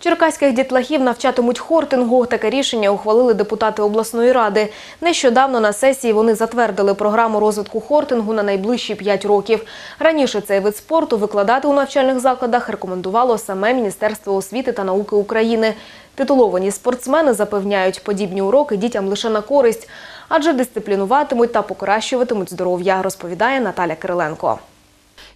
Черкаських дітлахів навчатимуть хортингу. Таке рішення ухвалили депутати обласної ради. Нещодавно на сесії вони затвердили програму розвитку хортингу на найближчі 5 років. Раніше цей вид спорту викладати у навчальних закладах рекомендувало саме Міністерство освіти та науки України. Титуловані спортсмени запевняють, подібні уроки дітям лише на користь, адже дисциплінуватимуть та покращуватимуть здоров'я, розповідає Наталя Кириленко.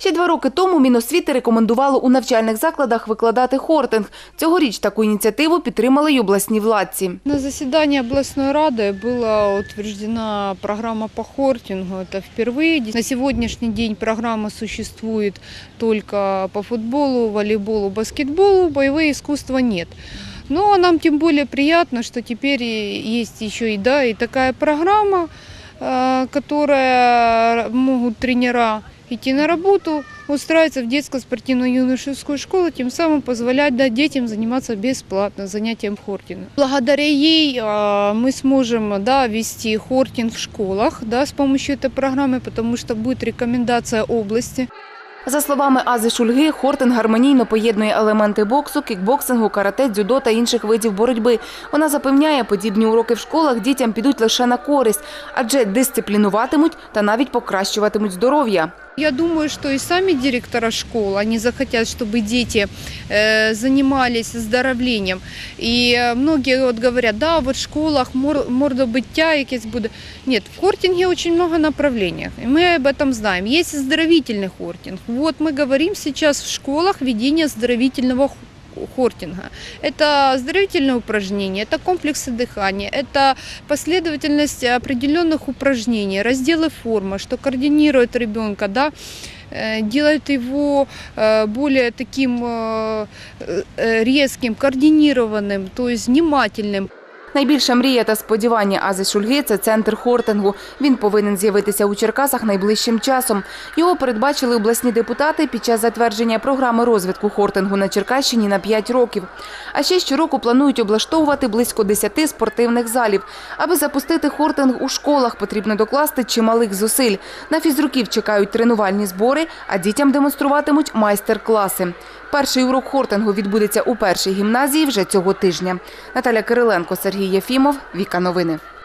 Ще два роки тому Міносвіти рекомендувало у навчальних закладах викладати хортинг. Цьогоріч таку ініціативу підтримали й обласні владці. На заседании областной рады была утверждена программа по хортингу. Это впервые. На сегодняшний день программа существует только по футболу, волейболу, баскетболу. Боевые искусства нет. Но нам тем более приятно, что теперь и есть еще и, да, и такая программа, э, которая могут тренера идти на работу, устраиваться в детско-спортивную юношескую школу, тем самым позволять да, детям заниматься бесплатно занятием хортинга. Благодаря ей а, мы сможем да, вести хортинг в школах да, с помощью этой программы, потому что будет рекомендация области. За словами Ази Шульги, хортинг гармонійно поєднує елементи боксу, кікбоксингу, карате, дзюдо та інших видів боротьби. Вона запевняє, подібні уроки в школах дітям підуть лише на користь, адже дисциплінуватимуть та навіть покращуватимуть здоров'я. Я думаю, что и сами директора школ, они захотят, чтобы дети э, занимались оздоровлением. И э, многие вот говорят, да, вот в школах мор, мордобиття якесь буде. Нет, в хортинге очень много направлений. И мы об этом знаем. Есть оздоровительный хортинг. Вот мы говорим сейчас в школах ведение оздоровительного хо- хортинга. Это оздоровительные упражнения, это комплексы дыхания, это последовательность определенных упражнений, разделы формы, что координирует ребенка, да, э, делает его э, более таким э, э, резким, координированным, то есть внимательным. Найбільша мрія та сподівання Ази Шульги – це центр хортингу. Він повинен з'явитися у Черкасах найближчим часом. Його передбачили обласні депутати під час затвердження програми розвитку хортингу на Черкащині на 5 років. А ще щороку планують облаштовувати близько 10 спортивних залів. Аби запустити хортинг у школах, потрібно докласти чималих зусиль. На фізруків чекають тренувальні збори, а дітям демонструватимуть майстер-класи. Перший урок хортингу відбудеться у першій гімназії вже цього тижня. Наталя Кириленко, Сергій Єфімов, Віка Новини.